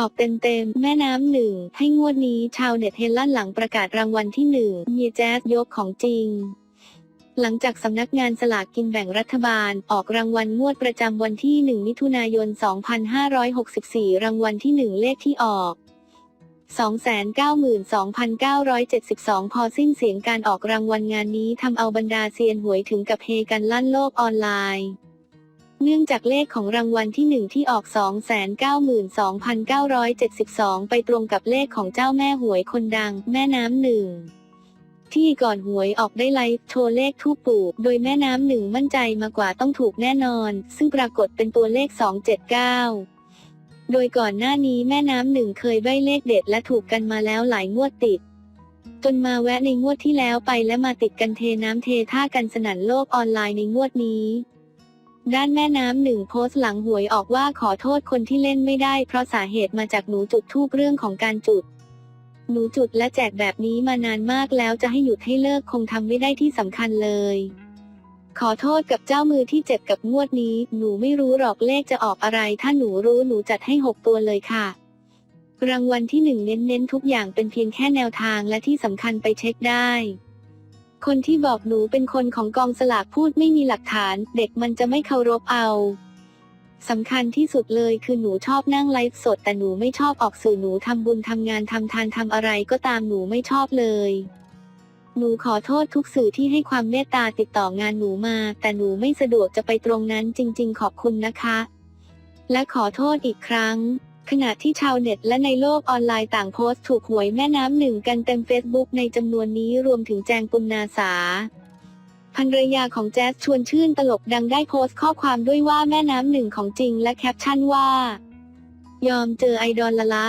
ออกเต็มๆ แม่น้ำหนึ่ง ให้งวดนี้ชาวเน็ตเฮลั่นหลังประกาศรางวัลที่หนึ่งมีแจ๊สยกของจริง หลังจากสำนักงานสลากกินแบ่งรัฐบาล ออกรางวัลงวดประจำวันที่ 1 มิถุนายน 2564 รางวัลที่ 1 เลขที่ออก292,972 พอสิ้นเสียงการออกรางวัลงานนี้ทำเอาบรรดาเซียนหวยถึงกับเฮกันลั่นโลกออนไลน์ เนื่องจากเลขของรางวัลที่หนึ่งที่ออก 292,972 ไปตรงกับเลขของเจ้าแม่หวยคนดัง แม่น้ำหนึ่งที่ก่อนหวยออกได้ไลฟ์โชว์เลขทูปปูกโดยแม่น้ำหนึ่งมั่นใจมากว่าต้องถูกแน่นอน ซึ่งปรากฏเป็นตัวเลข 279 โดยก่อนหน้านี้แม่น้ำหนึ่งเคยใบ้เลขเด็ดและถูกกันมาแล้วหลายงวดติด จนมาแวะในงวดที่แล้วไปและมาติดกันเทน้ำเทท่ากันสนั่นโลกออนไลน์ในงวดนี้ ด้านแม่น้ำหนึ่งโพสต์หลังหวยออกว่าขอโทษคนที่เล่นไม่ได้ เพราะสาเหตุมาจากหนูจุดทูบเรื่องของการจุด หนูจุดและแจกแบบนี้มานานมากแล้วจะให้หยุดให้เลิกคงทำไม่ได้ที่สำคัญเลย ขอโทษกับเจ้ามือที่เจ็บกับงวดนี้ หนูไม่รู้หรอกเลขจะออกอะไร ถ้าหนูรู้หนูจัดให้หกตัวเลยค่ะรางวัลที่หนึ่งเน้นๆทุกอย่างเป็นเพียงแค่แนวทางและที่สำคัญไปเช็คได้ คนที่บอกหนูเป็นคนของกองสลากพูดไม่มีหลักฐาน เด็กมันจะไม่เคารพเอาสำคัญที่สุดเลยคือหนูชอบนั่งไลฟ์สด แต่หนูไม่ชอบออกสื่อหนูทำบุญทำงานทำทานทำอะไรก็ตามหนูไม่ชอบเลย หนูขอโทษทุกสื่อที่ให้ความเมตตาติดต่องานหนูมา แต่หนูไม่สะดวกจะไปตรงนั้นจริง ๆ ขอบคุณนะคะ และขอโทษอีกครั้ง ขณะที่ชาวเน็ตและในโลกออนไลน์ต่างโพสต์ถูกหวยแม่น้ำหนึ่งกันเต็มเฟซบุ๊กในจำนวนนี้รวมถึงแจงปุณนาสาภรรยาของแจ๊สชวนชื่นตลกดังได้โพสต์ข้อความด้วยว่าแม่น้ำหนึ่งของจริงและแคปชั่นว่า ยอมเจอไอดอลละละ